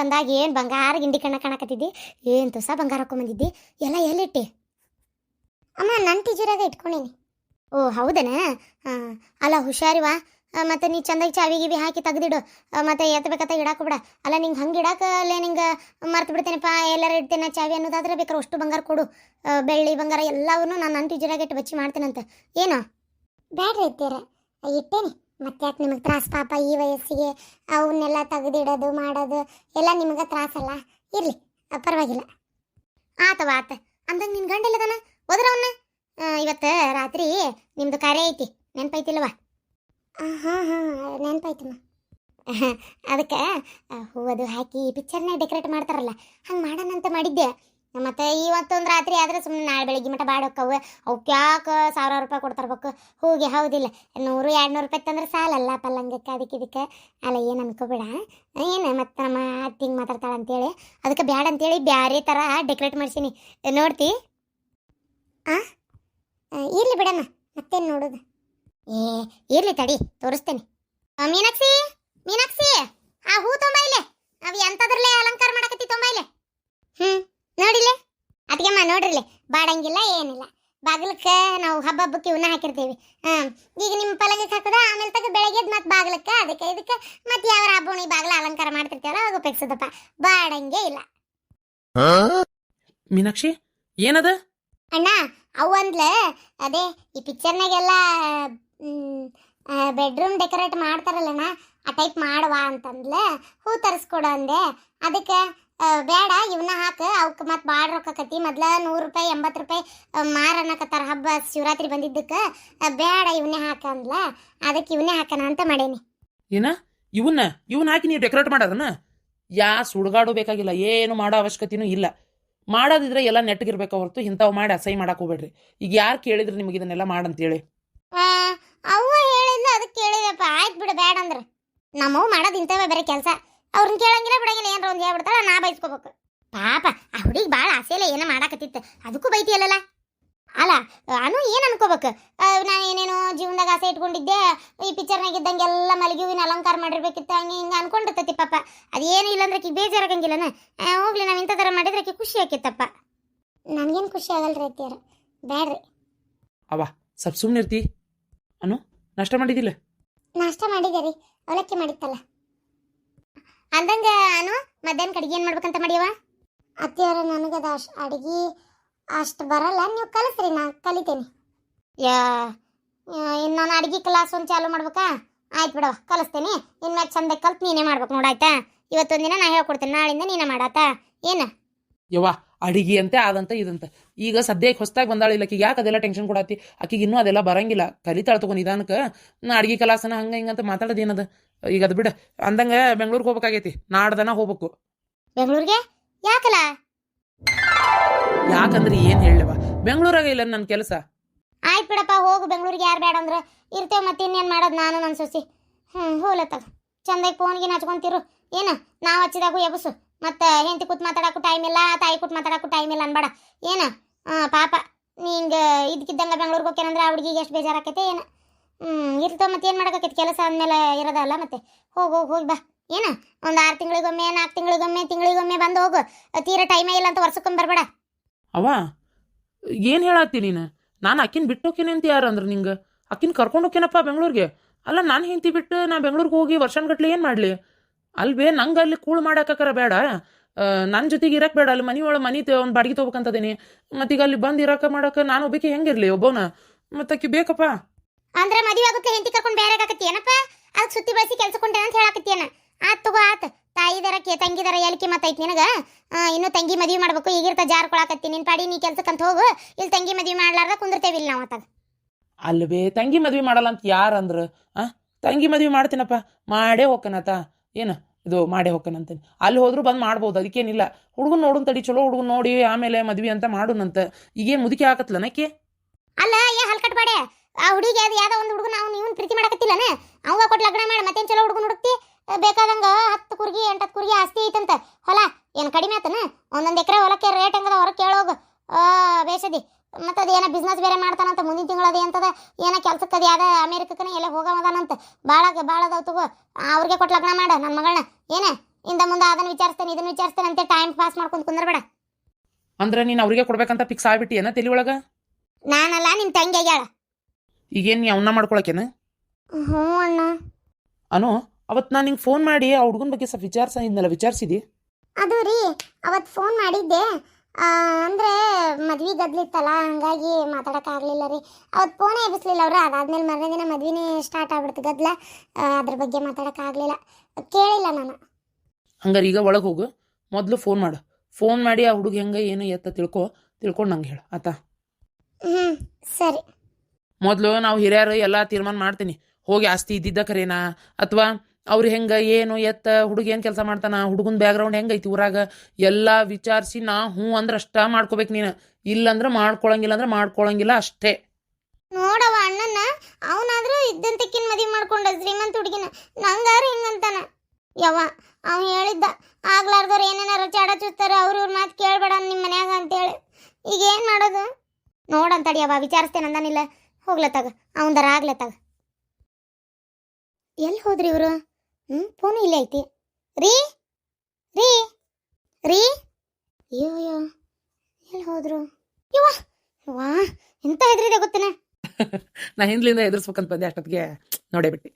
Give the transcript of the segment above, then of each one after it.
ಬಂದಾಗ ಏನು ಬಂಗಾರ ಗಿಂಡಿ ಕಣ್ಣ ಕಾಣಕತ್ತಿದ್ದಿ? ಏನು ತುಸ ಬಂಗಾರ ಹಾಕೊಂಬಂದಿದ್ದಿ? ಎಲ್ಲ ಎಲ್ಲಿಟ್ಟಿ? ಅಮ್ಮ ನನ್ನ ಟೀಚರಾಗ ಇಟ್ಕೊಂಡೀನಿ. ಓ, ಹೌದನ? ಹಾಂ, ಅಲ್ಲ, ಹುಷಾರಿವಾ? ಮತ್ತು ನೀ ಚಂದಾಗಿ ಚಾವಿ ಗಿವಿ ಹಾಕಿ ತೆಗ್ದಿಡು. ಮತ್ತು ಎತ್ತಬೇಕತ್ತ ಇಡಾಕ ಬಿಡ ಅಲ್ಲ, ನಿಂಗೆ ಹಂಗೆ ಇಡಾಕ ಅಲ್ಲೇ ನಿಂಗೆ ಮರ್ತು ಪಾ ಎಲ್ಲಾರು ಇಡ್ತೇನೆ ಚಾವಿ ಅನ್ನೋದಾದ್ರೆ ಬೇಕಾದ್ರೆ ಅಷ್ಟು ಬಂಗಾರ ಕೊಡು. ಬೆಳ್ಳಿ ಬಂಗಾರ ಎಲ್ಲವನ್ನೂ ನಾನು ನನ್ನ ಟೀಚರಾಗ ಇಟ್ಟು ಬಚ್ಚಿ ಮಾಡ್ತೇನಂತ. ಏನು? ಬ್ಯಾಡ್ರಿ ಇದ್ದೀರ ಇಟ್ಟೇನಿ. ಮತ್ತೆ ಯಾಕೆ ನಿಮಗೆ ತ್ರಾಸ ಪಾಪ ಈ ವಯಸ್ಸಿಗೆ ಅವನ್ನೆಲ್ಲ ತೆಗೆದಿಡೋದು ಮಾಡೋದು ಎಲ್ಲ ನಿಮಗೆ ತ್ರಾಸಲ್ಲ ಇರಲಿ ಪರವಾಗಿಲ್ಲ. ಆತವ ಆತ. ಅಂದಂಗೆ ನಿನ್ನ ಗಂಡ ಇಲ್ಲದನ ಹೋದ್ರ ಅವನ್ನ ಇವತ್ತು ರಾತ್ರಿ ನಿಮ್ದು ಕಾರ್ಯ ಐತಿ. ನೆನಪೈತಿಲ್ವ ಹಾಂ ಹಾಂ ನೆನಪಾಯ್ತಮ್ಮ ಅದಕ್ಕೆ ಹೂವದು ಹಾಕಿ ಪಿಕ್ಚರ್ನ ಡೆಕೋರೇಟ್ ಮಾಡ್ತಾರಲ್ಲ ಹಂಗೆ ಮಾಡೋಣಂತ ಮಾಡಿದ್ದೆ. ಮತ್ತೆ ಇವತ್ತೊಂದು ರಾತ್ರಿ ಆದ್ರೆ ಸುಮ್ಮನೆ ನಾಳೆ ಬೆಳಿಗ್ಗೆ ಮಟ ಬಾಡೋಕ್ಕವು ಅವಕ್ಕೆ ಯಾಕೆ ಸಾವಿರಾರು ರೂಪಾಯಿ ಕೊಡ್ತಾರ್ಬೇಕು ಹೂಗೆ, ಹೌದಿಲ್ಲ. ನೂರು ಎರಡು ನೂರು ರೂಪಾಯಿ ತಂದ್ರೆ ಸಾಲಲ್ಲ ಪಲ್ಲಂಗಕ್ಕೆ, ಅದಕ್ಕೆ ಇದಕ್ಕೆ. ಅಲ್ಲ, ಏನು ಅನ್ಕೋಬೇಡ. ಏನು ಮತ್ತು ನಮ್ಮ ಅತ್ತಿಂಗ್ ಮಾತಾಡ್ತಾಳೆ ಅಂತೇಳಿ. ಅದಕ್ಕೆ ಬ್ಯಾಡ ಅಂತೇಳಿ ಬ್ಯಾರೆ ಥರ ಡೆಕೋರೇಟ್ ಮಾಡ್ಸೀನಿ. ನೋಡ್ತಿ? ಆ? ಇರ್ಲಿ ಬಿಡಮ್ಮ. ಮತ್ತೇನು ನೋಡೋದು? ಏ, ಇರ್ಲಿ ತಡಿ, ತೋರಿಸ್ತೇನೆ. ಮೀನಾಕ್ಷಿ ಮೀನಾಕ್ಷಿ, ಆ ಹೂ ತೊಂಬ ಇಲ್ಲೇ. ಅವು ಎಂಥದ್ರಲ್ಲೇ ಅಲಂಕಾರ ಮಾಡಕತ್ತಿ ತೊಂಬ ಇಲ್ಲೇ ಹ್ಞೂ ನೋಡಿಲ್ಲೇ ಅದಕ್ಕೆಮ್ಮ ನೋಡ್ರಿಲೆ ಬಾಡಂಗಿಲ್ಲ ಏನಿಲ್ಲ. ಬಾಗಿಲಕ್ಕೆ ನಾವು ಹಬ್ಬ ಹಬ್ಬಕ್ಕೆ ಇವನ್ನ ಹಾಕಿರ್ತೀವಿ. ಹಾಂ ಈಗ ನಿಮ್ಮ ಪಲಗಕ್ಕೆ ಹಾಕೋದ ಆಮೇಲೆ ತಗ ಬೆಳಗ್ಗೆ ಮತ್ತೆ ಬಾಗಿಲಕ್ಕೆ ಅದಕ್ಕೆ ಇದಕ್ಕೆ ಮತ್ತೆ ಯಾವ ಹಬ್ಬಣಿ ಬಾಗಿಲ ಅಲಂಕಾರ ಮಾಡ್ತಿರ್ತೀವಲ್ಲ ಅವಾಗ ಉಪಯೋಗಿಸೋದಪ್ಪ. ಬಾಡಂಗೆ ಇಲ್ಲ. ಮೀನಾಕ್ಷಿ ಏನದ? ಅಣ್ಣ ಅವಂದ್ಲೆ ಅದೇ ಈ ಪಿಕ್ಚರ್ನಾಗೆಲ್ಲ ಬೆಡ್ರೂಮ್ ಡೆಕೋರೇಟ್ ಮಾಡ್ತಾರಲ್ಲಣ್ಣ ಆ ಟೈಪ್ ಮಾಡುವ ಅಂತಂದ್ಲೆ ಹೂ ತರಿಸ್ಕೊಡು ಅಂದೆ. ಅದಕ್ಕೆ ಬೇಡ ಇವನ್ನ ಹಾಕ. ಅವಕ್ಕೆ ಮತ್ತೆ ಭಾಳ ರೊಕ್ಕಕತಿ ಮೊದ್ಲ ನೂರು ರೂಪಾಯಿ ಎಂಬತ್ತು ರೂಪಾಯಿ ಮಾರನ್ನಕತ್ತಾರ ಹಬ್ಬ ಶಿವರಾತ್ರಿ ಬಂದಿದ್ದಕ್ಕೆ. ಬೇಡ ಇವನ್ನೇ ಹಾಕ ಅಂದ್ಲ. ಅದಕ್ಕೆ ಇವನ್ನೇ ಹಾಕಣ ಅಂತ ಮಾಡೇನಿ. ಏನ? ಇವನ್ನ ಇವನ್ನ ಹಾಕಿ ನೀವು ಡೆಕೋರೇಟ್ ಮಾಡೋದನ್ನ? ಯಾ ಸುಡುಗಾಡು ಬೇಕಾಗಿಲ್ಲ. ಏನು ಮಾಡೋ ಅವಶ್ಯಕತೆಯೂ ಇಲ್ಲ. ಮಾಡೋದಿದ್ರೆ ಎಲ್ಲ ನೆಟ್ಟಗಿರ್ಬೇಕು ಹೊರತು ಇಂಥವು ಮಾಡಿ ಅಸಹ್ಯ ಮಾಡಕ್ಕೆ ಹೋಗ್ಬೇಡ್ರಿ. ಈಗ ಯಾರು ಕೇಳಿದ್ರು ನಿಮಗೆ ಇದನ್ನೆಲ್ಲ ಮಾಡಂತೇಳಿ? ಅವ್ವ ಹೇಳಿದ್ನ ಅದಕ್ಕೆ ಕೇಳಿದಪ್ಪ ಆಯ್ತು ಬಿಡು ಬೇಡ ಅಂದ್ರೆ. ನಮ್ಮವು ಮಾಡೋದು ಇಂಥವೇ ಬೇರೆ ಕೆಲಸ. ಅವ್ರನ್ನ ಕೇಳಂಗಿಲ್ಲ ಬಿಡಂಗಿಲ್ಲ ಏನ್ರ ಒಂದು ಹೇಳ್ಬಿಡ್ತಾಳ ನಾ ಬೈಸ್ಕೋಬೇಕು. ಪಾಪ ಆ ಹುಡುಗಿ ಭಾಳ ಆಸೆಲ್ಲ ಏನೋ ಮಾಡಾಕತ್ತಿತ್ತು. ಅದಕ್ಕೂ ಬೈತಿಯಲ್ಲಲ್ಲ ಅಲ್ಲ ಅನು ಏನು ಅನ್ಕೋಬೇಕು? ನಾನು ಏನೇನೋ ಜೀವನದಾಗ ಆಸೆ ಇಟ್ಕೊಂಡಿದ್ದೆ ಈ ಪಿಕ್ಚರ್ನಾಗ ಇದ್ದಂಗೆಲ್ಲ ಮಲಗಿ ಹೂವಿನ ಅಲಂಕಾರ ಮಾಡಿರ್ಬೇಕಿತ್ತು ಹಂಗೆ ಹಿಂಗೆ ಅನ್ಕೊಂಡಿರ್ತತಿ ಪಾಪ. ಅದೇನು ಇಲ್ಲಾಂದ್ರೆ ಆಕಿ ಬೇಜಾರಾಗಂಗಿಲ್ಲನ? ಹೋಗ್ಲಿ ನಾವು ಇಂಥ ಥರ ಮಾಡಿದ್ರೆ ಆಕಿ ಖುಷಿ ಆಕಿತ್ತಪ್ಪ ನನಗೇನು ಖುಷಿ ಆಗಲ್ರಿ ಅತ್ತಿಯರ. ಬ್ಯಾಡ್ರಿ. ಸ್ವಲ್ಪ ಸುಮ್ಮನೆ ಇರ್ತಿ ಅನು ನಷ್ಟ ಮಾಡಿದಿಲ್ಲ ನಾಷ್ಟ ಮಾಡಿದೆ ರೀ ಅವಲಕ್ಕಿ ಮಾಡಿತ್ತಲ್ಲ. ಅಂದಂಗ ಅನು ಮಧ್ಯಾಹ್ನ ಕಡೆಗೆ ಏನು ಮಾಡ್ಬೇಕಂತ ಮಾಡಿಯವ ಅತ್ತಿಯವ್ರ ನನಗದ ಅಷ್ಟು ಅಡಿಗೆ ಅಷ್ಟು ಬರಲ್ಲ. ನೀವು ಕಲಿಸ್ರಿ ನಾ ಕಲಿತೇನೆ. ಯಾ ಇನ್ನು ನಾನು ಅಡಿಗೆ ಕ್ಲಾಸ್ ಒಂದು ಚಾಲು ಮಾಡ್ಬೇಕಾ? ಆಯ್ತು ಬಿಡವ ಕಲಿಸ್ತೇನೆ. ಇನ್ಮ್ಯಾಗ ಚಂದ ಕಲ್ತು ನೀನೇ ಮಾಡ್ಬೇಕು ನೋಡಾಯ್ತಾ ಇವತ್ತೊಂದಿನ ದಿನ ನಾ ಹೇಳ್ಕೊಡ್ತೇನೆ ನಾಳಿಂದ ನೀನೇ ಮಾಡಾತ? ಏನು? ಯವ್ವ ಅಡಿಗೆ ಅಂತೆ ಆದಂತ ಇದಂತ. ಈಗ ಸದ್ಯಕ್ಕೆ ಹೊಸ್ದಾಗಿ ಬಂದಾಳೆ ಇಲ್ಲ ಆಕಿಗೆ ಯಾಕೆ ಅದೆಲ್ಲ ಟೆನ್ಷನ್ ಕೊಡತ್ತಿ ಆಕಿಗೆ ಇನ್ನೂ ಅದೆಲ್ಲ ಬರಂಗಿಲ್ಲ. ಕಲಿತಾಳ ತಗೊಂಡು ನಿಧಾನಕ್ಕೆ. ನಾ ಅಡಿಗೆ ಕಲಾಸನ ಹಂಗ ಹಿಂಗಂತ ಮಾತಾಡೋದು ಏನದ? ಈಗ ಅದು ಬಿಡ. ಅಂದಂಗ ಬೆಂಗ್ಳೂರಿಗೆ ಹೋಗ್ಬೇಕಾಗೈತಿ. ನಾಡ್ದನ ಹೋಗ್ಬೇಕು. ಬೆಂಗಳೂರಿಗೆ? ಯಾಕಲ್ಲ ಯಾಕಂದ್ರೆ ಏನು ಹೇಳವ ಬೆಂಗಳೂರಾಗ ಇಲ್ಲ ನನ್ನ ಕೆಲಸ. ಆಯ್ತು ಬಿಡಪ್ಪ ಹೋಗು. ಬೆಂಗಳೂರಿಗೆ ಯಾರು ಬೇಡ ಅಂದ್ರೆ ಇರ್ತೇವೆ ಮತ್ತೆ ಇನ್ನೇನು ಮಾಡೋದು ನಾನು ನನ್ನ ಸೊಸಿ. ಹ್ಞೂ ಹೋಗ್ಲತ್ತಾಗ ಚಂದಾಗಿ ಫೋನ್ಗೆ ಹಚ್ಕೊಂತಿರು. ಏನು? ನಾವು ಹಚ್ಚಿದಾಗು ಎಬಸು. ಮತ್ತು ಹೆಂಡತಿ ಕೂತ್ ಮಾತಾಡಕ್ಕೂ ಟೈಮ್ ಇಲ್ಲ, ತಾಯಿ ಕೂತ್ ಮಾತಾಡಕ್ಕೂ ಟೈಮ್ ಇಲ್ಲ ಅನ್ಬೇಡ. ಏನು? ಪಾಪ ನಿಂಗೆ ಇದಕ್ಕಿದ್ದಂಗೆ ಬೆಂಗ್ಳೂರಿಗೆ ಹೋಗ್ಯಾನಂದ್ರೆ ಆ ಹುಡುಗಿಗೆ ಎಷ್ಟು ಬೇಜಾರಾಕೈತೆ ಏನು? ಹ್ಞೂ ಇರ್ತೇವೆ ಮತ್ತೆ ಏನು ಮಾಡೋಕೈತೆ? ಕೆಲಸ ಅಂದಮೇಲೆ ಇರೋದಲ್ಲ ಮತ್ತೆ. ಹೋಗಿ ಹೋಗಿ ಹೋಗಿ ಬಾ. ಏನು? ಒಂದು ಆರು ತಿಂಗಳಿಗೊಮ್ಮೆ ನಾಲ್ಕು ತಿಂಗಳಿಗೊಮ್ಮೆ ತಿಂಗಳಿಗೊಮ್ಮೆ ಬಂದು ಹೋಗು. ತೀರಾ ಟೈಮೇ ಇಲ್ಲ ಅಂತ ವರ್ಷಕ್ಕೊಮ್ಮೆ ಬರಬೇಡ. ಅವ ಏನು ಹೇಳತ್ತಿ ನೀನು? ನಾನು ಅಕ್ಕಿನ ಬಿಟ್ಟು ಹೋಗ್ತೀನಿ ಅಂತ ಯಾರು ಅಂದ್ರೆ ನಿಂಗೆ? ಅಕ್ಕಿನ ಕರ್ಕೊಂಡು ಹೋಗ್ಯನಪ್ಪ ಬೆಂಗಳೂರಿಗೆ? ಅಲ್ಲ, ನಾನು ಹಿಂತಿ ಬಿಟ್ಟು ನಾ ಬೆಂಗಳೂರಿಗೆ ಹೋಗಿ ವರ್ಷನ್ಗಟ್ಲೆ ಏನು ಮಾಡಲಿ? ಅಲ್ವೇ ನಂಗೆ ಅಲ್ಲಿ ಕೂಳು ಮಾಡಾಕರ ಬೇಡ. ನನ್ನ ಜೊತೆಗೆ ಇರಕ್ಕೆ ಬೇಡ. ಅಲ್ಲಿ ಮನೆ ಒಳಗೆ ಮನೆ ಒಂದು ಬಾಡಿಗೆ ತೊಗೋಬೇಕಂತದೇನಿ. ಮತ್ತೀಗ ಅಲ್ಲಿ ಬಂದು ಇರಕ್ಕೆ ಮಾಡಕ್ಕೆ ನಾನು ಒಬ್ಬಕ್ಕೆ ಹೆಂಗಿರಲಿ ಒಬ್ಬವನ? ಮತ್ತೆ ಅಕ್ಕಿ ಬೇಕಪ್ಪ. ಅಂದ್ರೆ ಮದುವೆ ಆಗುತ್ತೆ ಹೆಂಡತಿ ಕರ್ಕೊಂಡು ಬೇರೆ ಆಗಕತ್ತಿ ಏನಪ್ಪ? ಅದಕ್ಕೆ ಸುತ್ತಿ ಬಳಸಿ ಕೆಲಸ ಕೊಂಡೆ ಅಂತ ಹೇಳಕತ್ತೀಯನ ಆತ್ ತಗೋ ಆತ್. ತಾಯಿದರ ಕೆ ತಂಗಿದರ ಎಲ್ಕೆ ಮತ್ತೈತಿ ನಿನಗ? ಇನ್ನು ತಂಗಿ ಮದುವೆ ಮಾಡ್ಬೇಕು ಈಗಿರ್ತ ಜಾರ್ ಕೊಳಕತ್ತಿ. ನಿನ್ ಪಾಡಿ ನೀ ಕೆಲ್ಸಕ್ಕಂತ ಹೋಗು. ಇಲ್ಲಿ ತಂಗಿ ಮದುವೆ ಮಾಡ್ಲಾರ್ದ ಕುಂದಿರ್ತೇವೆ ಇಲ್ಲಿ ನಾವು ಅತ್ತಾಗ ಅಲ್ವೇ ತಂಗಿ ಮದ್ವೆ ಮಾಡಲ್ಲ ಅಂತ ಯಾರು ಅಂದ್ರು? ಆ ತಂಗಿ ಮದ್ವೆ ಮಾಡ್ತೀನಪ್ಪ. ಮಾಡೇ ಹೋಗ್ಕನತ ಏನು? ಇದು ಮಾಡೇ ಹೋಗ್ತಾನಂತೇನೆ ಅಲ್ಲಿ ಹೋದರೂ ಬಂದು ಮಾಡ್ಬೋದು, ಅದಕ್ಕೇನಿಲ್ಲ. ಹುಡುಗನ್ ನೋಡು ತಡಿ, ಚಲೋ ಹುಡುಗನ್ ನೋಡಿ, ಆಮೇಲೆ ಮದ್ವೆ ಅಂತ ಮಾಡುನಂತ ಈಗೇನು ಮುದುಕಿ ಹಾಕತ್ಲ ನಕ್ಕೆ ಅಲ್ಲ, ಏ, ಹಲ್ಕಟ್ ಬಾಡೆ. ಆ ಹುಡುಗಿ ಅದು ಯಾವ್ದೋ ಒಂದು ಹುಡುಗನ ಅವ್ನು ಇವನ್ ಪ್ರೀತಿ ಮಾಡಕತ್ತಿಲ್ಲನ? ಅವಾಗ ಕೊಟ್ಟು ಲಗ್ನ ಮಾಡಿ, ಮತ್ತೇನು ಚಲೋ ಹುಡುಗನ ಹುಡುಕ್ತಿ? ಬೇಕಾದಂಗ ಹತ್ತು ಕುರ್ಗಿ, ಎಂಟತ್ತು ಕುರ್ಗಿ ಆಸ್ತಿ ಐತಂತ. ಹೊಲ, ಏನು ಕಡಿಮೆ ಆತನ? ಒಂದೊಂದು ಎಕರೆ ಹೊಲಕ್ಕೆ ರೇಟ್ ಹೆಂಗದ, ಹೊರಗೆ ಕೇಳೋಗ. ಬೇಸದಿ. ಮತ್ತೆ ಅದು ಏನೋ ಬಿಸ್ನೆಸ್ ಬೇರೆ ಮಾಡ್ತಾನಂತ ಮುಂದಿನ ತಿಂಗಳು ಅದೇ ಅಂತದ? ಏನೋ ಕೆಲ್ಸಕ್ಕೆ ಅದು ಯಾವ ಅಮೇರಿಕಕ್ಕನೇ ಎಲ್ಲ ಹೋಗಮದಾನಂತ ಭಾಳ ಭಾಳ ಅದಾವ ತಗೋ. ಅವ್ರಿಗೆ ಕೊಟ್ಟು ಲಗ್ನ ಮಾಡ ನನ್ನ ಮಗಳನ್ನ ಏನೇ? ಇಂದ ಮುಂದೆ ಅದನ್ನು ವಿಚಾರಿಸ್ತೇನೆ ಇದನ್ನ ವಿಚಾರಿಸ್ತೇನೆ ಅಂತ ಟೈಮ್ ಪಾಸ್ ಮಾಡ್ಕೊಂಡು ಕುಂದ್ರಬೇಡ. ಅಂದ್ರೆ ನೀನು ಅವ್ರಿಗೆ ಕೊಡ್ಬೇಕಂತ ಫಿಕ್ಸ್ ಆಗ್ಬಿಟ್ಟಿ ಏನ ತಲೆ ಒಳಗ? ನಾನಲ್ಲ ನಿಮ್ ತಂಗಿ ಆಗ್ಯಾಳ. ಈಗೇನು ನೀ ಅವನ್ನ ಮಾಡ್ಕೊಳಕೇನ ಹ್ಞೂ ಅಣ್ಣ. ಅನು ಅವತ್ತು ನಾನು ನಿಂಗೆ ಫೋನ್ ಮಾಡಿ ಆ ಹುಡುಗನ ಬಗ್ಗೆ ಸ್ವಲ್ಪ ವಿಚಾರಿಸ ಇದ್ನಲ್ಲ ವಿಚಾರಿಸಿದಿ? ಅದು ರೀ ಅವತ್ತು ಫೋನ್ ಮಾಡಿದ್ದೆ. ಅಂದ್ರೆ ಮದ್ವಿ ಗದ್ಲಿತ್ತಲ್ಲ ಹಂಗಾಗಿ ಮಾತಾಡೋಕ್ಕಾಗಲಿಲ್ಲ ರೀ. ಅವತ್ತು ಫೋನೇ ಎಬ್ಬಿಸ್ಲಿಲ್ಲ ಅವರು ಅದಾದ್ಮೇಲೆ ಮರನೇ ದಿನ ಮದ್ವಿನೇ ಸ್ಟಾರ್ಟ್ ಆಗ್ಬಿಡ್ತು ಗದ್ಲ. ಅದ್ರ ಬಗ್ಗೆ ಮಾತಾಡೋಕ್ಕಾಗಲಿಲ್ಲ. ಕೇಳಿಲ್ಲ ನಾನು. ಹಂಗಾರೆ ಈಗ ಒಳಗೆ ಹೋಗು ಮೊದಲು ಫೋನ್ ಮಾಡು. ಫೋನ್ ಮಾಡಿ ಆ ಹುಡುಗ ಹೆಂಗೆ ಏನು ಎತ್ತ ತಿಳ್ಕೊ ತಿಳ್ಕೊಂಡು ನಂಗೆ ಹೇಳು ಆತ? ಹ್ಮ್ ಸರಿ. ಮೊದಲು ನಾವು ಹಿರಿಯರು ಎಲ್ಲ ತೀರ್ಮಾನ ಮಾಡ್ತೀನಿ. ಹೋಗಿ ಆಸ್ತಿ ಇದ್ದಿದ್ದ ಕರೇನಾ? ಅಥವಾ ಅವ್ರು ಹೆಂಗೆ ಏನು ಎತ್ತ, ಹುಡುಗ ಏನು ಕೆಲಸ ಮಾಡ್ತಾನ, ಹುಡುಗನ ಬ್ಯಾಕ್ಗ್ರೌಂಡ್ ಹೆಂಗೈತಿ ಊರಾಗ? ಎಲ್ಲ ವಿಚಾರಿಸಿ ನಾ ಹ್ಞೂ ಅಂದ್ರೆ ಅಷ್ಟ ಮಾಡ್ಕೋಬೇಕು ನೀನು. ಇಲ್ಲಂದ್ರೆ ಮಾಡ್ಕೊಳಂಗಿಲ್ಲ ಅಂದ್ರೆ ಮಾಡ್ಕೊಳಂಗಿಲ್ಲ ಅಷ್ಟೇ. ನೋಡವ ಅಣ್ಣನ ಅವನಾದ್ರೂ ಇದ್ದಂತಕ್ಕಿನ ಮದುವೆ ಮಾಡ್ಕೊಂಡ ಶ್ರೀಮಂತ ಹುಡುಗಿನ. ನಂಗಾರು ಹಿಂಗಂತಾನ. ಯವ್ವ, ಅವ್ ಹೇಳಿದ್ದ, ಆಗ್ಲಾರ್ದವ್ರು ಏನೇನಾರ ಚಾಡ ಚುತ್ತಾರ ಅವ್ರ ಇವ್ರ ಮಾತು ಕೇಳ್ಬೇಡ ನಿಮ್ಮ ಮನ್ಯಾಗ ಅಂತೇಳಿ. ಈಗ ಏನು ಮಾಡೋದು? ನೋಡಂತಡಿ ಯವ್ವ, ವಿಚಾರಿಸ್ತೇನೆ ಅಂದಾನಿಲ್ಲ. ಹೋಗ್ಲತ್ತಾಗ, ಅವಂದರ ಆಗ್ಲತ್ತಾಗ. ಎಲ್ಲಿ ಹೋದ್ರಿ ಇವರು? ಹ್ಞೂ ಫೋನು ಇಲ್ಲ ಐತಿ. ರೀ ರೀ ರೀ. ಅಯ್ಯೋ ಅಯ್ಯೋ ಎಲ್ಲಿ ಹೋದ್ರು? ಯವ್ವ ವಾ ಎಂತ ಹೆದ್ರಿದೆ ಗೊತ್ತೇನ? ನಾ ಹಿಂದ್ಲಿಂದ ಎದುರಿಸ್ಬೇಕಂತ ಬಂದೆ ಅಷ್ಟೊತ್ತಿಗೆ. ನೋಡೇ ಬಿಟ್ಟು.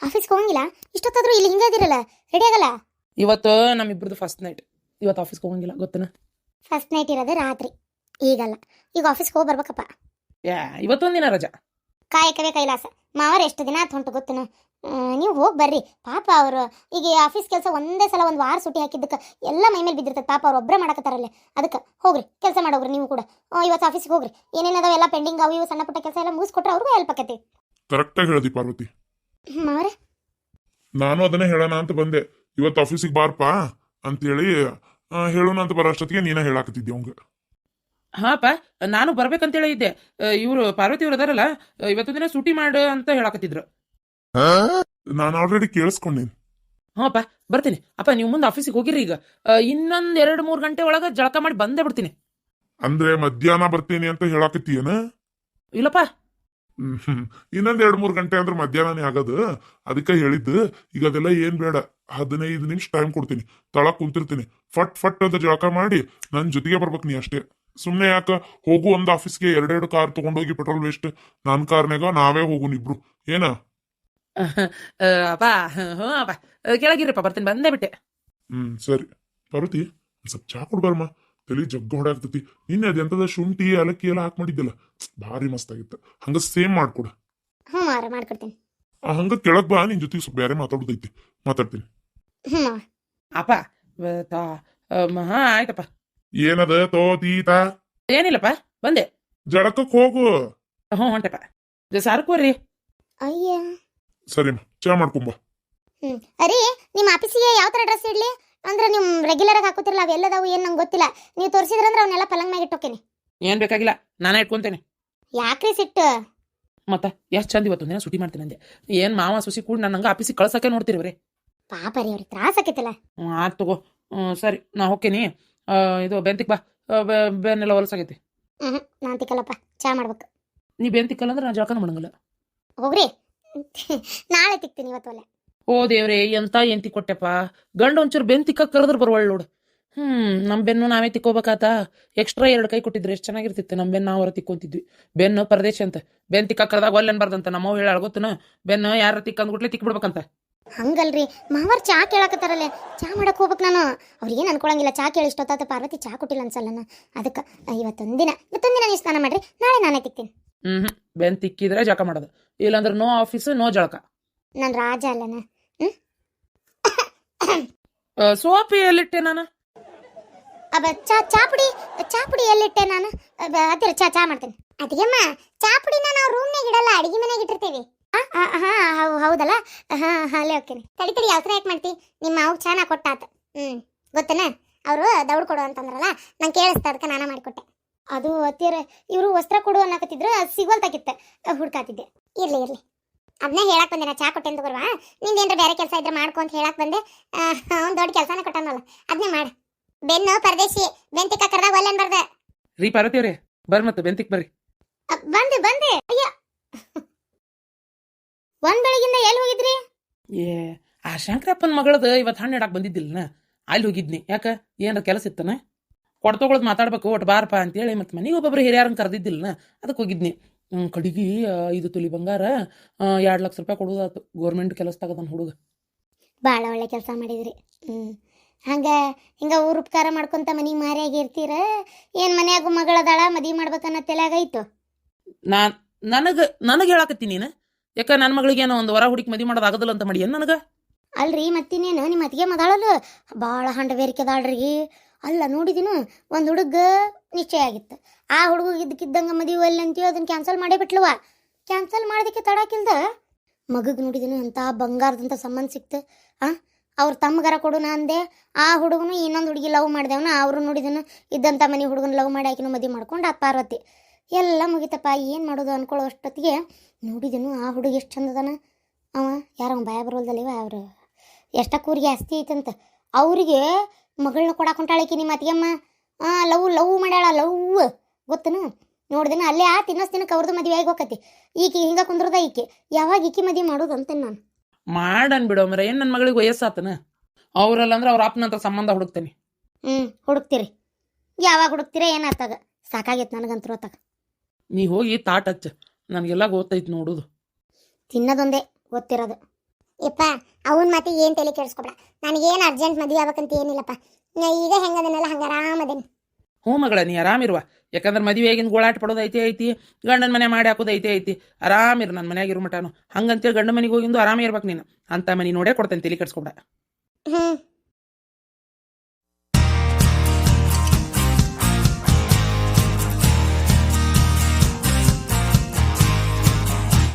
ಆಫೀಸ್ಗೆ ಹೋಗಂಗಿಲ್ಲ? ಇಷ್ಟೊತ್ತಾದ್ರೂ ಇಲ್ಲಿ ಹಿಂಗೆ ಇದಿರಲ್ಲ ರೆಡಿ ಆಗಲ್ಲ? ಇವತ್ತು ನಮ್ಮಿಬ್ರದ್ದು ಫಸ್ಟ್ ನೈಟ್ ಇವತ್ತು ಆಫೀಸ್ಗೆ ಹೋಗಂಗಿಲ್ಲ ಗೊತ್ತೇನ? ಫಸ್ಟ್ ನೈಟ್ ಇರೋದೇ ರಾತ್ರಿ. ಈಗಲ್ಲ. ಈಗ ಆಫೀಸ್ಗೆ ಹೋಗಿ ಬರ್ಬೇಕಪ್ಪ. ಯಾ ಇವತ್ತೊಂದಿನ ರಜಾ. ಕಾಯಕವೇ ಕೈಲಾಸ. ಮಾವರ ಎಷ್ಟು ದಿನ ಆತ ಹೊಂಟು ಗೊತ್ತೇನು? ನೀವು ಹೋಗಿ ಬರ್ರಿ. ಪಾಪ ಅವರು ಈಗ ಆಫೀಸ್ ಕೆಲಸ ಒಂದೇ ಸಲ ಒಂದು ವಾರ ಸುಟಿ ಹಾಕಿದ್ದಕ್ಕೆ ಎಲ್ಲ ಮೈ ಮೇಲೆ ಬಿದ್ದಿರ್ತದೆ. ಪಾಪ ಅವ್ರು ಒಬ್ಬರೇ ಮಾಡಕತ್ತಾರಲ್ಲೇ. ಅದಕ್ಕೆ ಹೋಗ್ರಿ ಕೆಲಸ ಮಾಡೋಗ್ರಿ ನೀವು ಕೂಡ. ಇವತ್ತು ಆಫೀಸ್ಗೆ ಹೋಗ್ರಿ. ಏನೇನದಾವ ಎಲ್ಲ ಪೆಂಡಿಂಗ್ ಅವು ಇವು ಸಣ್ಣ ಪುಟ್ಟ ಕೆಲಸ ಎಲ್ಲ ಮುಗಿಸ್ಕೊಟ್ರೆ ಅವ್ರಿಗೂ ಹೆಲ್ಪ್ ಆಕತಿ ಕರೆಕ್ಟಾಗಿ ಹೇಳದಿ ಪಾರ್ವತಿ. ಮಾವ್ರೆ ನಾನು ಅದನ್ನೇ ಹೇಳೋಣ ಅಂತ ಬಂದೆ. ಇವತ್ತು ಆಫೀಸಿಗೆ ಬಾರ್ಪಾ ಅಂತೇಳಿ ಆ, ಹೇಳೋಣ ಅಂತ ಬರೋ ಅಷ್ಟೊತ್ತಿಗೆ ನೀನ ಹೇಳಾಕತ್ತಿದ್ದೆ ಅವಂಗ. ಹಾಪ ನಾನು ಬರ್ಬೇಕಂತೇಳಿ ಇದ್ದೆ. ಇವರು ಪಾರ್ವತಿ ಅವ್ರು ಅದಾರಲ್ಲ ಇವತ್ತು ದಿನ ಸೂಟಿ ಮಾಡು ಅಂತ ಹೇಳಾಕತ್ತಿದ್ರು. ನಾನು ಆಲ್ರೆಡಿ ಕೇಳಿಸ್ಕೊಂಡೇನಿ. ಹಾಪ ಬರ್ತೀನಿ. ಅಪ್ಪ ನೀವು ಮುಂದೆ ಆಫೀಸಿಗೆ ಹೋಗಿರಿ ಈಗ. ಇನ್ನೊಂದ್ ಎರಡು ಮೂರು ಗಂಟೆ ಒಳಗೆ ಜಳಕ ಮಾಡಿ ಬಂದೇ ಬಿಡ್ತೀನಿ. ಅಂದ್ರೆ ಮಧ್ಯಾಹ್ನ ಬರ್ತೀನಿ ಅಂತ ಹೇಳಾಕತ್ತೀಯನ? ಇಲ್ಲಪ್ಪ. ಹ್ಮ್ ಇನ್ನೊಂದ್ ಎರಡ್ ಮೂರ್ ಗಂಟೆ ಅಂದ್ರೆ ಮಧ್ಯಾಹ್ನನೇ ಆಗದು. ಅದಕ್ಕೆ ಹೇಳಿದ್ದು ಈಗ ಅದೆಲ್ಲ ಏನ್ ಬೇಡ. ಹದಿನೈದು ನಿಮಿಷ ಟೈಮ್ ಕೊಡ್ತೀನಿ. ತಳ ಕುಂತಿರ್ತೀನಿ. ಫಟ್ ಫಟ್ ಅಂತ ಜಳಕ ಮಾಡಿ ನನ್ ಜೊತೆಗೆ ಬರ್ಬೇಕು ನೀ ಅಷ್ಟೇ. ಸುಮ್ನೆ ಯಾಕ? ಹೋಗು ಒಂದ್ ಆಫೀಸ್ಗೆ ಎರಡೆರಡು ಕಾರ್ ತಗೊಂಡೋಗಿ ಪೆಟ್ರೋಲ್ ವೇಸ್ಟ್ ನನ್ ಕಾರ್ನಾಗ ನಾವೇ ಹೋಗುನ್ ಇಬ್ರು. ಏನ? ಅಪ್ಪ ಹ್ಞೂ ಅಪ್ಪ ಕೆಳಗಿರಪ್ಪ ಬರ್ತೀನಿ. ಬಂದೇ ಬಿಟ್ಟೆ. ಹ್ಮ್ ಸರಿ. ಪಾರ್ವತಿ ಒಂದ್ ಸ್ವಲ್ಪ ಚಾ ಕೊಡ್ಬಾರಮ್ಮ ತಲೆ ಜಗ್ಗ ಹೊಡಾಡ್ತತಿ ನಿನ್ನೆ ಅದೆಂತದ ಶುಂಠಿ ಏಲಕ್ಕಿ ಎಲ್ಲ ಹಾಕಿ ಮಾಡಿದ್ದಲ್ಲ ಭಾರಿ ಮಸ್ತ್ ಆಗಿತ್ತು. ಹಂಗ ಸೇಮ್ ಮಾಡ್ಕೊಡ. ಹ್ಞೂ ಮಾಡ್ಕೊಡ್ತೀನಿ. ಆ ಹಂಗ ಕೆಳಗ್ ಬಾ. ನಿನ್ ಜೊತೆ ಸ್ವಲ್ಪ ಬೇರೆ ಮಾತಾಡೋದೈತಿ. ಮಾತಾಡ್ತೀನಿ. ಹ್ಞೂ ಮಾವ ಅಪ್ಪ ತಾ- ಹಾ ಆಯ್ತಪ್ಪ. ಏನದ ತೋತೀತ ಏನಿಲ್ಲಪ್ಪ ಬಂದೆ. ಜಡಕ್ಕ ಹೋಗು. ಹ್ಞೂ ಹೊಂಟಪ್ಪ. ಸಾರ್ಕೋರಿ ಅಯ್ಯ. ಸರಿಮ್ಮ ಚಾ ಮಾಡ್ಕೊಂಬ ಹ್ಮ್. ಅರಿ ನಿಮ್ಮ ಆಫೀಸಿಗೆ ಯಾವ ಥರ ಡ್ರೆಸ್ ಇಡ್ಲಿ? ಅಂದ್ರೆ ನೀವು ರೆಗ್ಯುಲರ್ ಆಗಿ ಹಾಕೋತಿರಲ್ಲ ಅವೆಲ್ಲದಾವು ಏನು ನಂಗೆ ಗೊತ್ತಿಲ್ಲ. ನೀವು ತೋರಿಸಿದ್ರಂದ್ರೆ ಅವನ್ನೆಲ್ಲ ಪಲಂಗ್ ಮ್ಯಾಗ ಇಟ್ಟೋಕೇನಿ. ಏನು ಬೇಕಾಗಿಲ್ಲ ನಾನೇ ಇಟ್ಕೊಂತೇನೆ. ಯಾಕ್ರಿ ಸಿಟ್ಟು? ಮತ್ತೆ ಎಷ್ಟು ಚಂದ ಇವತ್ತೊಂದಿನ ಸುಟಿ ಮಾಡ್ತೀನಿ ಅಂದೆ. ಏನು ಮಾವ ಸುಸಿ ಕೂಡ ನಾನು ನಂಗೆ ಆಫೀಸಿಗೆ ಕಳ್ಸಕ್ಕೆ ನೋಡ್ತಿರ್ವ್ರಿ ಪಾಪ ರೀ ಅವ್ರಿಗೆ ತ್ರಾಸ ಆಕೈತಲ್ಲ. ಹ್ಞೂ ಆಯ್ತು ತಗೋ. ಹ್ಞೂ ಸರಿ ನಾ ಹೋಗ್ತೀನಿ ಆ, ಇದು ಬೆಂತಿಕ್ ಬಾ. ಆ, ಬೆ- ಬೆನ್ನೆಲ್ಲ ಹೊಲಸಾಗೈತಿ. ಹ್ಞೂ ನಾನು ತಿಕ್ಕಲ್ಲಪ್ಪ. ಚಾ ಮಾಡ್ಬೇಕು. ನೀ ಬೆಂತಿಕ್ಕಲ್ಲ ಅಂದ್ರೆ ನಾ ಜಳಕನ ಮಾಡಂಗಿಲ್ಲ. ಹೋಗ್ರಿ. ನಾಳೆ ತಿಕ್ತೀನಿ ಇವತ್ತು ಒಲೆ. ಓ ದೇವ್ರೆ, ಎಂತ ಎಂತಿ ಕೊಟ್ಟೆಪ್ಪ? ಗಂಡ ಒಂಚೂರು ಬೆನ್ ತಿಕ್ಕ ಕರೆದ್ರೆ ಬರುವಳ್ ನೋಡು. ಹ್ಮ್, ನಮ್ ಬೆನ್ನು ನಾವೇ ತಿಕ್ಕೋಬೇಕಾತ? ಎಕ್ಸ್ಟ್ರಾ ಎರಡು ಕೈ ಕೊಟ್ಟಿದ್ರೆ ಎಷ್ಟು ಚೆನ್ನಾಗಿರ್ತಿತ್ತು. ನಮ್ ಬೆನ್ನು ನಾವು ತಿಕ್ಕೊಂತಿದ್ವಿ. ಬೆನ್ನು ಪರದೇಶ ಅಂತ. ಬೆನ್ ತಿಕ್ಕ ಕರೆದಾಗ ಒಲ್ಲೆನ್ ಬರ್ದಂತ? ನಮ್ಮವ್ ಹೇಳ ಗೊತ್ತನ? ಬೆನ್ನು ಯಾರ ತಿಕ್ಕಂದ್ಬಿಟ್ಲೆ ತಿಕ್ ಬಿಡ್ಬೇಕಂತ ಹಂಗಲ್ರಿ ಮಾವರ್ ಚಾ ಕೇಳಕತ್ತಾರಲ್ಲೇ. ಚಾ ಮಾಡಕ್ಕೆ ಹೋಗ್ಬೇಕು ನಾನು. ಅವ್ರಿಗೇನು ಅನ್ಕೊಳಂಗಿಲ್ಲ. ಚಾ ಕೇಳಿ ಇಷ್ಟೊತ್ತಾತ ಪಾರ್ವತಿ ಚಾ ಕೊಟ್ಟಿಲ್ಲ ಅನ್ಸಲ್ಲ ಅದಕ್ಕೆ ಇವತ್ತೊಂದಿನ ಇವತ್ತೊಂದಿನ ನೀವು ಸ್ನಾನ ಮಾಡ್ರಿ. ನಾಳೆ ನಾನೇ ತಿಕ್ತೀನಿ. ಹ್ಞೂ ಬೆನ್ ತಿಕ್ಕಿದ್ರೆ ಜಳಕ ಮಾಡೋದು. ಇಲ್ಲಾಂದ್ರೆ ನೋ ಆಫೀಸ್ ನೋ ಜಳಕ. ನಾನು ರಾಜ ಅಲ್ಲನ ಸೋಪಿ ಎಲ್ಲಿಟ್ಟೆ ನಾನು? ಅಬ್ಬ ಚಾ ಚಾ ಪುಡಿ ಚಾ ಪುಡಿ ಎಲ್ಲಿಟ್ಟೆ ನಾನು? ಅದಿರ ಚಾ ಚಾ ಮಾಡ್ತೀನಿ. ಅದಿಗೆಮ್ಮ ಚಾ ಪುಡಿನ ನಾವು ರೂಮ್ನಾಗ ಇಡಲ್ಲ. ಅಡಿಗೆ ಮನೆಗೆ ಇಟ್ಟಿರ್ತೀವಿ. ಹಾ ಹೌ- ಹೌದಲ್ಲ? ಹಾಂ ಹಾ ಅಲ್ಲೇ ಹೋಗ್ತೀನಿ. ತಡಿ ತಡಿ ಯಾವ ಥರ ಯಾಕೆ ಮಾಡ್ತಿ? ನಿಮ್ಮ ಮಾವು ಚಾನ ಕೊಟ್ಟಾತ. ಹ್ಮ್ ಗೊತ್ತೇನ? ಅವರು ದೌಡ್ ಕೊಡು ಅಂತಂದ್ರಲ್ಲ ನಂಗೆ ಕೇಳಿಸ್ತ ಅದಕ್ಕೆ ನಾನು ಮಾಡಿಕೊಟ್ಟೆ. ಅದು ಅತ್ತಿಯರ ಇವರು ವಸ್ತ್ರ ಕೊಡು ಅನ್ನಕತ್ತಿದ್ರು ಅದು ಸಿಗೋಲ್ತಾಕಿತ್ತೆ ಹುಡ್ಕಾತಿದ್ದೆ. ಇರಲಿ ಇರ್ಲಿ. ಅದನ್ನೇ ಹೇಳಕ್ ಬಂದೆ ನಾ ಚಾ ಕೊಟ್ಟೆ ಅಂತ ಬರ್ವಾ. ನಿಂದೇನ್ರ ಬೇರೆ ಕೆಲಸ ಇದ್ರೆ ಮಾಡ್ಕೊ ಅಂತ ಹೇಳಕ್ ಬಂದೆ. ಅವ್ನು ದೊಡ್ಡ ಕೆಲಸನ ಕೊಟ್ಟಾನಲ್ಲ ಅದನ್ನೇ ಮಾಡು. ಬೆನ್ನು ಪರದೇಶಿ ಬೆಂತಿಕ ಕರ್ದಾಗ ಒಲ್ಲೆನ್ ಬರ್ದೆ? ರೀ ಪಾರ್ವತಿ ಅವ್ರೆ ಬರ್ರಿ ಮತ್ತೆ ಬೆಂತಿಕ್ ಬರ್ರಿ. ಬಂದೆ ಬಂದೆ. ಅಯ್ಯ. ಒಂದ್ ಬೆಳಗಿಂದ ಎಲ್ಲಿ ಹೋಗಿದ್ರಿ? ಏ ಆ ಶಂಕರಪ್ಪನ ಮಗಳದ ಇವತ್ತು ಹಣ್ಣು ಇಡಕ್ ಬಂದಿದ್ದಿಲ್ಲ ಅಲ್ಲಿ ಹೋಗಿದ್ನಿ. ಯಾಕ? ಏನಾರ ಕೆಲಸ ಇತ್ತನ? ಕೊಡ್ತೊಗಳದ್ ಮಾತಾಡ್ಬೇಕು ಒಟ್ಟು ಬಾರಪ್ಪ ಅಂತೇಳಿ ಮತ್ತೆ ಮನೆಗೆ ಒಬ್ಬೊಬ್ರು ಹಿರಿಯರನ್ನ ಕರೆದಿದ್ದಿಲ್ಲ ಅದಕ್ಕೆ ಹೋಗಿದ್ನಿ. ಕಡಿಗೆ ಇದು ಐದು ತೊಲಿ ಬಂಗಾರ ಎರಡು ಲಕ್ಷ ರೂಪಾಯಿ ಕೊಡೋದಾತು. ಗೌರ್ಮೆಂಟ್ ಕೆಲಸ ತಗದನ್ ಹುಡುಗ. ಭಾಳ ಒಳ್ಳೆ ಕೆಲಸ ಮಾಡಿದ್ರಿ. ಹ್ಞೂ ಹಂಗೆ ಹಿಂಗೆ ಊರು ಉಪಕಾರ ಮಾಡ್ಕೊಂತ ಮನೆಗೆ ಮಾರಿಯಾಗಿ ಇರ್ತೀರ? ಏನು ಮನ್ಯಾಗ ಮಗಳದಾಳ ಮದುವೆ ಮಾಡ್ಬೇಕನ್ನೋ ತಲೆಯಾಗೈತು ನಾನ್ ನನಗೆ ನನಗೆ ಹೇಳಕತ್ತೀನಿ ನೀನು? ಯಾಕ ನನ್ನ ಮಗಳಿಗೆ ಏನೋ ಒಂದು ವರ ಹುಡುಕಿ ಮದುವೆ ಮಾಡೋದು ಆಗದಲ್ಲ ಅಂತ ಮಾಡಿ ಏನು ಅಲ್ರಿ, ಮತ್ತಿನ್ನೇನು ನಿಮ್ಮ ಅತ್ತಿಗೆ ಮದಾಳಲ್ಲ? ಭಾಳ ಹಂಡ ಬೇರಿಕೆದಾಳ್ರಿ ಅಲ್ಲ, ನೋಡಿದಿನು, ಒಂದು ಹುಡುಗ ನಿಶ್ಚಯ ಆಗಿತ್ತು. ಆ ಹುಡುಗ ಇದ್ದಕ್ಕಿದ್ದಂಗೆ ಮದುವೆ ಅಲ್ಲಿ ಅಂತೀವಿ ಅದನ್ನ ಕ್ಯಾನ್ಸಲ್ ಮಾಡೇ ಬಿಟ್ಲವ. ಕ್ಯಾನ್ಸಲ್ ಮಾಡೋದಕ್ಕೆ ತಡಾಕಿಲ್ದ? ಮಗಗ್ ನೋಡಿದಿನು ಅಂತ ಬಂಗಾರದಂತ ಸಂಬಂಧ ಸಿಕ್ತು. ಆ, ಅವ್ರ ತಮ್ಮಗಾರ ಕೊಡೋಣ ಅಂದೆ. ಆ ಹುಡುಗನು ಇನ್ನೊಂದು ಹುಡುಗಿ ಲವ್ ಮಾಡ್ದೇವನ, ಅವರು ನೋಡಿದನು ಇದ್ದಂಥ ಮನೆ ಹುಡುಗನ ಲವ್ ಮಾಡಿ ಆಕಿನ ಮದುವೆ ಮಾಡ್ಕೊಂಡು ಆ ಪಾರ್ವತಿ. ಎಲ್ಲ ಮುಗಿತಪ್ಪ ಏನು ಮಾಡೋದು ಅನ್ಕೊಳ್ಳೋ ಅಷ್ಟೊತ್ತಿಗೆ ನೋಡಿದನು ಆ ಹುಡುಗಿ ಎಷ್ಟು ಚಂದದಾನ ಅವ ಯಾರೋ ಭಯ ಬರೋಲ್ದಲ್ಲಿವ ಅವರು ಎಷ್ಟ ಕೂರಿಗೆ ಆಸ್ತಿ ಐತಂತ ಅವರಿಗೆ ಮಗಳನ್ನ ಕೊಡಾಕ್ ಹೊಂಟಾಳಕಿ ನಿಮ್ಮ ಅತ್ತಿಗೆಮ್ಮ ಹಾಂ ಲವ್ ಲವ್ ಮಾಡ್ಯಾಳ ಲವ್ ಗೊತ್ತನು? ನೋಡಿದೆನ ಅಲ್ಲೇ ಆ ದಿನಕ್ಕೆ ಅವ್ರದ್ದು ಮದುವೆ ಆಗಿ ಹೋಗತಿ ಈಕಿ ಹಿಂಗ ಕುಂದ್ರದ ಈಕೆ? ಯಾವಾಗ ಈಕಿ ಮದುವೆ ಮಾಡೋದು ಅಂತೇನೆ ನಾನು? ಮಾಡನ್ ಬಿಡೋ ಮರ ಏನು ನನ್ನ ಮಗಳಿಗೆ ವಯಸ್ಸಾತನ? ಅವ್ರಲ್ಲ ಅಂದ್ರೆ ಅವ್ರ ಅಪ್ಪನ ಹತ್ರ ಸಂಬಂಧ ಹುಡುಕ್ತೇನೆ. ಹ್ಞೂ ಹುಡುಕ್ತೀರಿ. ಯಾವಾಗ ಹುಡುಕ್ತೀರ ಏನಾತಾಗ ಸಾಕಾಗೈತೆ ನನಗಂತೂ ಅತ್ತಾಗ ನೀ ಹೋಗಿ ತಾಟ್ ಹಚ್ಚ. ನನಗೆಲ್ಲ ಗೊತ್ತೈತಿ ನೋಡುದು. ತಿನ್ನೋದೊಂದೇ ಗೊತ್ತಿರೋದು. ಯಪ್ಪ ಅವನ ಮಾತಿಗೆ ಏನು ತಲೆ ನನಗೆ ನನಗೇನು ಅರ್ಜೆಂಟ್ ಮದುವೆ ಆಗ್ಬೇಕಂತ ಏನಿಲ್ಲಪ್ಪ. ನಾ ಈಗ ಹೆಂಗದನ್ನೆಲ್ಲ ಹಂಗೆ ಆರಾಮದೇನಿ ಹ್ಞೂ ಮಗಳ ನೀ ಆರಾಮಿರುವ. ಯಾಕಂದ್ರೆ ಮದುವೆ ಆಗಿನ ಗೋಳಾಟ ಪಡೋದು ಐತೆ ಐತಿ ಗಂಡನ ಮನೆ ಮಾಡಿ ಹಾಕೋದು ಐತಿ ಐತಿ. ಆರಾಮಿರು ನನ್ನ ಮನೆಯಾಗಿರೋ ಮಟನು. ಹಂಗಂತೇಳಿ ಗಂಡ ಮನೆಗೆ ಹೋಗಿಂದು ಆರಾಮ ಇರ್ಬೇಕು ನೀನು. ಅಂತ ಮನೆ ನೋಡೇ ಕೊಡ್ತೇನೆ ತಲೆ ಕೆಡ್ಸ್ಕೊಬೇಡ. ಹ್ಞೂ